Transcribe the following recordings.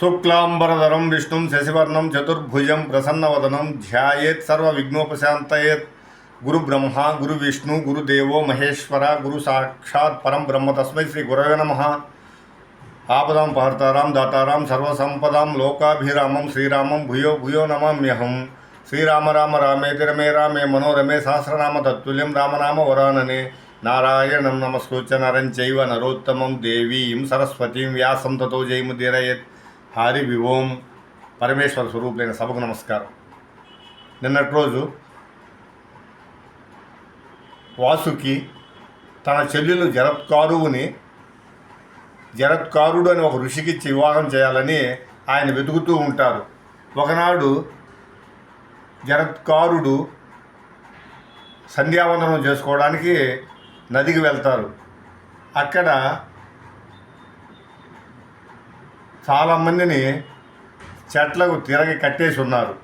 शुक्लांबरधरम विष्णु शशिवर्णम चतुर्भुज प्रसन्नवदनम ध्यात सर्वघ्नोपशात गुरु ब्रह्मा गुरु विष्णु गुरदेव, महेश्वर गुरु साक्षात् परम ब्रह्म तस्म श्री गुरव नम। आपदा पहर्ताराम दाताराम सर्वसंपदा लोकाभिरामं, श्रीरामं, भूयो भूयो नमाम्यहम। श्रीराम, राम रामेति रमे रामे, मनोरमे, सहस्रनाम तत्ल्यम रामनाम वरानने। नारायण नमस्कृत्य, नरं चैव, नरोत्तमं देवीं, सरस्वतीं, व्यासं ततो जयमुदीरयेत्। హరి ఓం పరమేశ్వర స్వరూపులైన సభకు నమస్కారం. నిన్నటి రోజు వాసుకి తన చెల్లెలు జరత్కారువుని జరత్కారుడు అని ఒక ఋషికిచ్చి వివాహం చేయాలని ఆయన వెతుకుతూ ఉంటారు. ఒకనాడు జరత్కారుడు సంధ్యావందనం చేసుకోవడానికి నదికి వెళ్తారు. అక్కడ చాలామందిని చెట్లకు తిరగి కట్టేసి ఉన్నారు.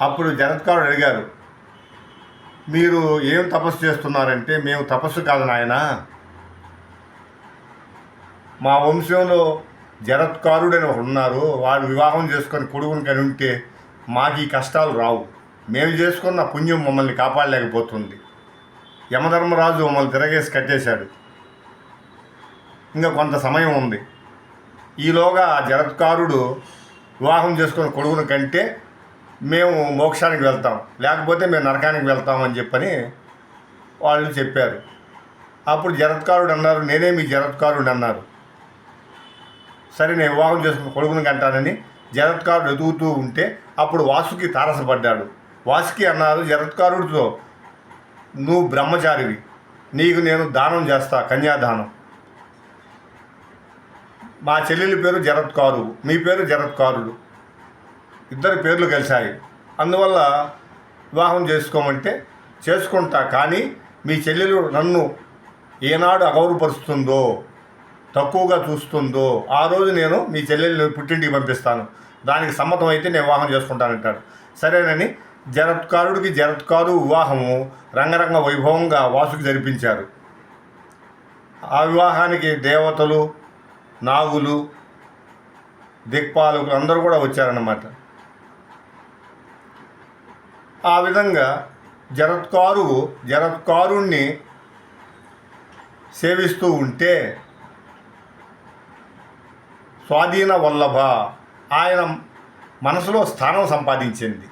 అప్పుడు జరత్కారుడు అడిగారు మీరు ఏం తపస్సు చేస్తున్నారంటే మేము తపస్సు కాదు నాయన. మా వంశంలో జరత్కారుడని ఒకడు ఉన్నారు. వాడు వివాహం చేసుకొని కొడుకుని కని ఉంటే మాకు ఈ కష్టాలు రావు. మేము చేసుకున్న పుణ్యం మమ్మల్ని కాపాడలేకపోతుంది. యమధర్మరాజు మమ్మల్ని తిరగేసి కట్టేశాడు. ఇంకా కొంత సమయం ఉంది. ఈలోగా ఆ జరత్కారుడు వివాహం చేసుకున్న కొడుకుని కంటే మేము మోక్షానికి వెళ్తాం. లేకపోతే మేము నరకానికి వెళ్తామని చెప్పని వాళ్ళు చెప్పారు. అప్పుడు జరత్కారుడు అన్నారు నేనే మీ జరత్కారుడు అన్నారు. సరే నేను వివాహం చేసుకున్న కొడుకుని కంటానని జరత్కారుడు ఎదుగుతూ ఉంటే అప్పుడు వాసుకి తారసపడ్డాడు. వాసుకి అన్నారు జరత్కారుడితో నువ్వు బ్రహ్మచారివి. నీకు నేను దానం చేస్తా కన్యాదానం. మా చెల్లెలి పేరు జరత్కారు మీ పేరు జరత్కారుడు ఇద్దరి పేర్లు కలిశాయి. అందువల్ల వివాహం చేసుకోమంటే చేసుకుంటా కానీ మీ చెల్లెలు నన్ను ఏనాడు అగౌరవపరుస్తుందో తక్కువగా చూస్తుందో ఆ రోజు నేను మీ చెల్లెల్ని పుట్టింటికి పంపిస్తాను. దానికి సమ్మతం అయితే నేను వివాహం చేసుకుంటానంటాడు సరేనని జరత్కారుడికి జరత్కారు వివాహము రంగరంగ వైభవంగా వాసుకి జరిపించారు. ఆ వివాహానికి దేవతలు నాగులు దిక్పాలకులు అందరూ కూడా వచ్చారన్నమాట. ఆ విధంగా జరత్కారు జరత్కారుణ్ణి సేవిస్తూ ఉంటే స్వాధీన వల్లభ ఆయన మనసులో స్థానం సంపాదించింది.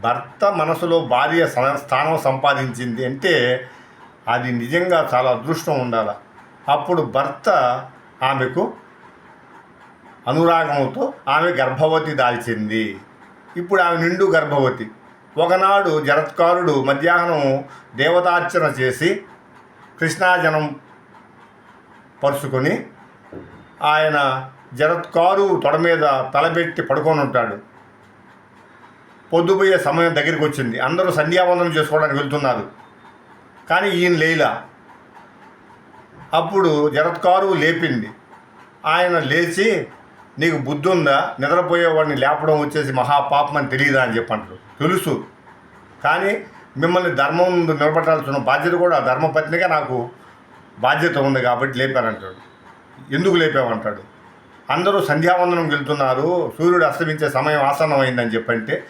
భర్త మనసులో భార్య స్థానం సంపాదించింది అంటే అది నిజంగా చాలా అదృష్టం ఉండాలి. అప్పుడు భర్త ఆమెకు అనురాగంతో ఆమె గర్భవతి దాల్చింది. ఇప్పుడు ఆమె నిండు గర్భవతి. ఒకనాడు జరత్కారుడు మధ్యాహ్నం దేవతార్చన చేసి కృష్ణాజనం పరుచుకొని ఆయన జరత్కారు తొడ మీద తలబెట్టి పడుకొని ఉంటాడు. పొద్దుపోయే సమయం దగ్గరికి వచ్చింది. అందరూ సంధ్యావందనం చేసుకోవడానికి వెళ్తున్నారు. కానీ ఈయన లేలా. అప్పుడు జరత్కారు లేపింది. ఆయన లేచి నీకు బుద్ధి ఉందా? నిద్రపోయేవాడిని లేపడం వచ్చేసి మహాపాపం అని తెలియదా అని చెప్పంటారు. తెలుసు. కానీ మిమ్మల్ని ధర్మం ముందు నిలబెట్టాల్సిన బాధ్యత కూడా ధర్మపత్నిగా నాకు బాధ్యత ఉంది కాబట్టి లేపానంటాడు. ఎందుకు లేపామంటాడు అందరూ సంధ్యావందనం వెళ్తున్నారు. సూర్యుడు అస్తమించే సమయం ఆసనం అయిందని చెప్పంటే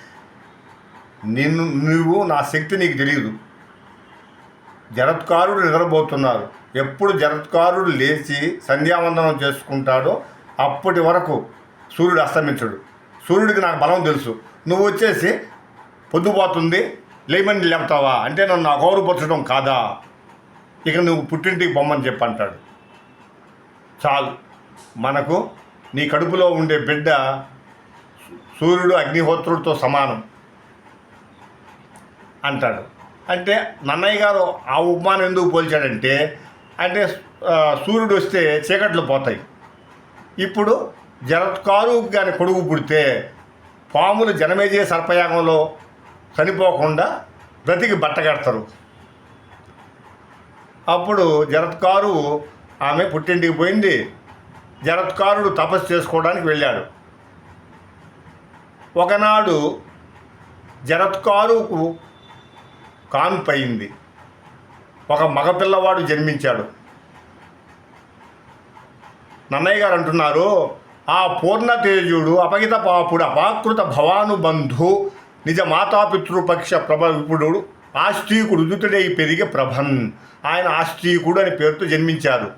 నిన్ను నువ్వు నా శక్తి నీకు తెలియదు. జరత్కారుడు నిద్రపోతున్నారు. ఎప్పుడు జరత్కారుడు లేచి సంధ్యావందనం చేసుకుంటాడో అప్పటి వరకు సూర్యుడు అస్తమించడు. సూర్యుడికి నాకు బలం తెలుసు. నువ్వు వచ్చేసి పొద్దుపోతుంది లేమని లేపుతావా? అంటే నన్ను అగౌరవపరచడం కాదా? ఇక నువ్వు పుట్టింటికి పొమ్మని చెప్పంటాడు. చాలు. మనకు నీ కడుపులో ఉండే బిడ్డ సూర్యుడు అగ్నిహోత్రుడితో సమానం అంటాడు. అంటే నన్నయ్య గారు ఆ ఉపమానం ఎందుకు పోల్చాడంటే అంటే సూర్యుడు వస్తే చీకట్లు పోతాయి. ఇప్పుడు జరత్కారు కానీ కొడుకు పుడితే పాములు జనమేజే సర్పయాగంలో చనిపోకుండా బ్రతికి బట్టగడతారు అప్పుడు జరత్కారు ఆమె పుట్టింటికి పోయింది. జరత్కారుడు తపస్సు చేసుకోవడానికి వెళ్ళాడు. ఒకనాడు జరత్కారుకు కాన్పయింది. ఒక మగపిల్లవాడు జన్మించాడు. నన్నయ్య గారు అంటున్నారు ఆ పూర్ణతేజుడు అపగిత పాపుడు అపాకృత భవానుబంధు నిజ మాతాపితృపక్ష ప్రభ విపుడు ఆస్తికుడు ఉదుతుడై పెరిగే ప్రభన్. ఆయన ఆస్తికుడు అని పేరుతో జన్మించారు.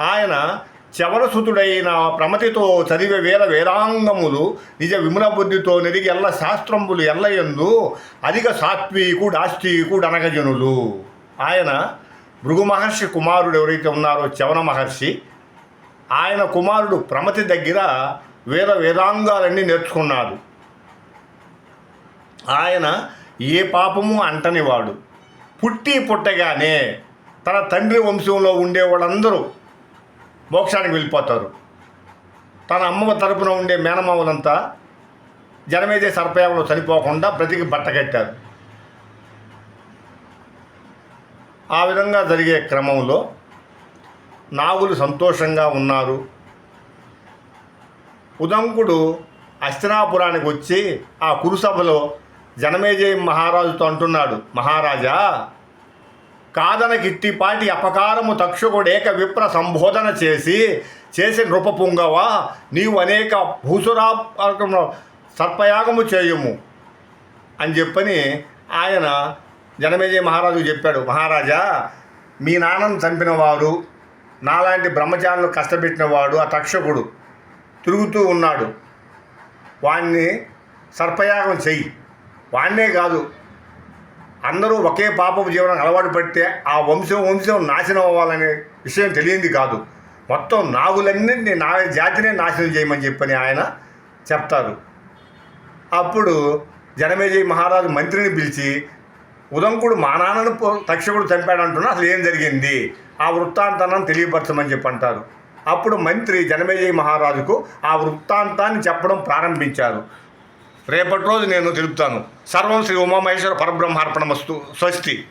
ఆయన చవరసుతుడైన ప్రమతితో చదివే వేల వేదాంగములు నిజ విమల బుద్ధితో నెరిగి ఎల్ల శాస్త్రంబులు ఎల్లయందు అధిక సాత్వికుడు ఆస్తికుడు అనగజనులు. ఆయన భృగు మహర్షి కుమారుడు ఎవరైతే ఉన్నారో చవన మహర్షి ఆయన కుమారుడు ప్రమతి దగ్గర వేద వేదాంగాలన్నీ నేర్చుకున్నాడు. ఆయన ఏ పాపము అంటనివాడు. పుట్టి పుట్టగానే తన తండ్రి వంశంలో ఉండే వాళ్ళందరూ మోక్షానికి వెళ్ళిపోతారు. తన అమ్మ తరపున ఉండే మేనమామలంతా జనమేదే సర్పయాగంలో చనిపోకుండా బ్రతికి బట్ట కట్టారు. ఆ విధంగా జరిగే క్రమంలో నాగులు సంతోషంగా ఉన్నారు. ఉదంకుడు అస్తినాపురానికి వచ్చి ఆ కురుసభలో జనమేజయ మహారాజుతో అంటున్నాడు మహారాజా కాదన కిట్టిపాటి అపకారము తక్షకుడేక విప్ర సంబోధన చేసి చేసి నృపపుంగవ నీవు అనేక భూసురా సర్పయాగము చేయము. అని చెప్పని ఆయన జనమేజయ మహారాజు చెప్పాడు మహారాజా మీ నాన్నను చంపిన వారు నాలాంటి బ్రహ్మచారులు కష్టపెట్టిన వాడు ఆ తక్షకుడు తిరుగుతూ ఉన్నాడు. వాణ్ణి సర్పయాగం చెయ్యి. వాణ్ణే కాదు అందరూ ఒకే పాపపు జీవనం అలవాటు పడితే ఆ వంశం వంశం నాశనం అవ్వాలనే విషయం తెలియంది కాదు. మొత్తం నాగులన్నింటినీ నా జాతినే నాశనం చేయమని చెప్పని ఆయన చెప్తారు. అప్పుడు జనమేజయ మహారాజు మంత్రిని పిలిచి ఉదంకుడు మా నాన్నను తక్షకుడు చంపాడంటున్నా అసలు ఏం జరిగింది? ఆ వృత్తాంతాన్ని తెలియపరచమని చెప్పి అంటారు. అప్పుడు మంత్రి జనమేజయ మహారాజుకు ఆ వృత్తాంతాన్ని చెప్పడం ప్రారంభించారు. రేపటి రోజు నేను తెలుపుతాను. సర్వం శ్రీ ఉమామహేశ్వర పరబ్రహ్మార్పణమస్తు. స్వస్తి.